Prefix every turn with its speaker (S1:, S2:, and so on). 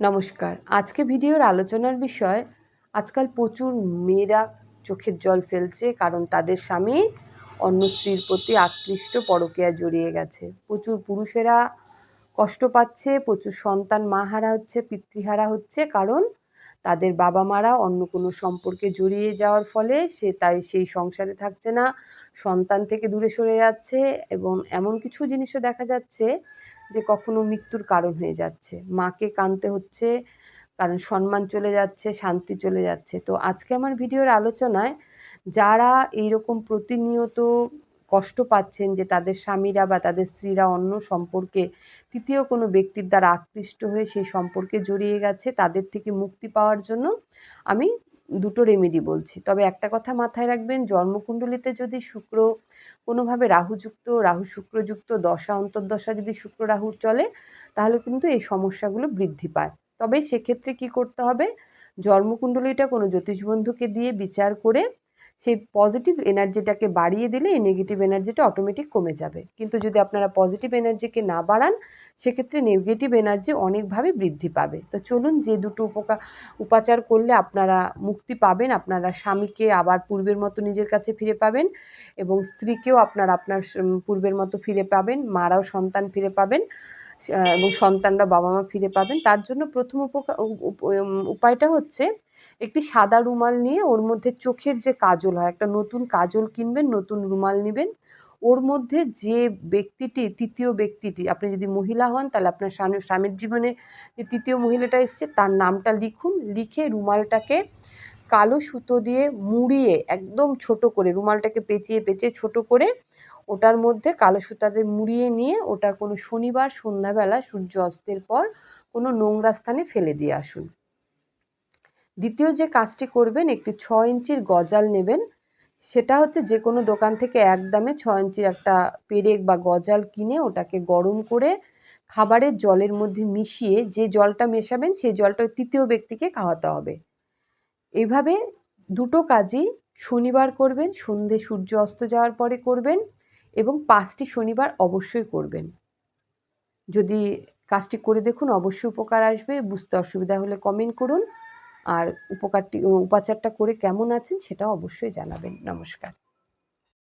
S1: নমস্কার। আজকে ভিডিওর আলোচনার বিষয়, আজকাল প্রচুর মেয়েরা চোখের জল ফেলছে কারণ তাদের স্বামী অন্য স্ত্রীর প্রতি আকৃষ্ট, পরকীয়া জড়িয়ে গেছে। প্রচুর পুরুষেরা কষ্ট পাচ্ছে, প্রচুর সন্তান মাহারা হচ্ছে, পিতৃহারা হচ্ছে কারণ তাদের বাবা মারা অন্য কোনো সম্পর্কে জড়িয়ে যাওয়ার ফলে সে তাই সেই সংসারে থাকছে না, সন্তান থেকে দূরে সরে যাচ্ছে এবং এমন কিছু জিনিসও দেখা যাচ্ছে যে কখনো মৃত্যুর কারণ হয়ে যাচ্ছে। মাকে কানতে হচ্ছে, কারণ সম্মান চলে যাচ্ছে, শান্তি চলে যাচ্ছে। তো আজকে আমার ভিডিওর আলোচনায় যারা এইরকম প্রতিনিয়ত কষ্ট পাচ্ছেন যে তাদের স্বামীরা বা তাদের স্ত্রীরা অন্য সম্পর্কে, তৃতীয় কোনো ব্যক্তির দ্বারা আকৃষ্ট হয়ে সেই সম্পর্কে জড়িয়ে গেছে, তাদের থেকে মুক্তি পাওয়ার জন্য আমি দুটো রেমেডি বলছি। তবে একটা কথা মাথায় রাখবেন, জন্মকুণ্ডলিতে যদি শুক্র কোনোভাবে রাহুযুক্ত, রাহু শুক্রযুক্ত, দশা, অন্তর্দশা যদি শুক্র রাহুর চলে, তাহলে কিন্তু এই সমস্যাগুলো বৃদ্ধি পায়। তবে সেক্ষেত্রে কি করতে হবে? জন্মকুণ্ডলীটা কোনো জ্যোতিষবন্ধুকে দিয়ে বিচার করে সেই পজিটিভ এনার্জিটাকে বাড়িয়ে দিলে এই নেগেটিভ এনার্জিটা অটোমেটিক কমে যাবে। কিন্তু যদি আপনারা পজিটিভ এনার্জিকে না বাড়ান, সেক্ষেত্রে নেগেটিভ এনার্জি অনেকভাবে বৃদ্ধি পাবে। তো চলুন যে দুটো উপকার উপাচার করলে আপনারা মুক্তি পাবেন, আপনারা স্বামীকে আবার পূর্বের মতো নিজের কাছে ফিরে পাবেন এবং স্ত্রীকেও আপনারা, আপনার পূর্বের মতো ফিরে পাবেন, মারাও সন্তান ফিরে পাবেন এবং সন্তানরা বাবা মা ফিরে পাবেন। তার জন্য প্রথম উপকার উপায়টা হচ্ছে একটি সাদা রুমাল নিয়ে ওর মধ্যে চোখের যে কাজল হয়, একটা নতুন কাজল কিনবেন, নতুন রুমাল নেবেন। ওর মধ্যে যে ব্যক্তিটি, তৃতীয় ব্যক্তিটি, আপনি যদি মহিলা হন, তাহলে আপনার স্বামী, স্বামীর জীবনে যে তৃতীয় মহিলাটা এসছে, তার নামটা লিখুন। লিখে রুমালটাকে কালো সুতো দিয়ে মুড়িয়ে একদম ছোট করে, রুমালটাকে পেঁচিয়ে পেঁচিয়ে ছোট করে ওটার মধ্যে কালো সুতাতে মুড়িয়ে নিয়ে ওটা কোনো শনিবার, সন্ধ্যাবেলা সূর্য অস্তের পর কোনো নোংরা স্থানে ফেলে দিয়ে আসুন। দ্বিতীয় যে কাজটি করবেন, একটি ছ ইঞ্চির গজাল নেবেন। সেটা হচ্ছে যে কোনো দোকান থেকে একদমে ছ ইঞ্চির একটা পেরেক বা গজাল কিনে ওটাকে গরম করে খাবারের জলের মধ্যে মিশিয়ে যে জলটা মেশাবেন, সেই জলটা তৃতীয় ব্যক্তিকে খাওয়াতে হবে। এইভাবে দুটো কাজই শনিবার করবেন, সন্ধে সূর্য অস্ত যাওয়ার পরে করবেন এবং পাঁচটি শনিবার অবশ্যই করবেন। যদি কাজটি করে দেখুন, অবশ্যই উপকার আসবে। বুঝতে অসুবিধা হলে কমেন্ট করুন। আর উপকারটি উপাচারটা করে কেমন আছেন সেটা অবশ্যই জানাবেন। নমস্কার।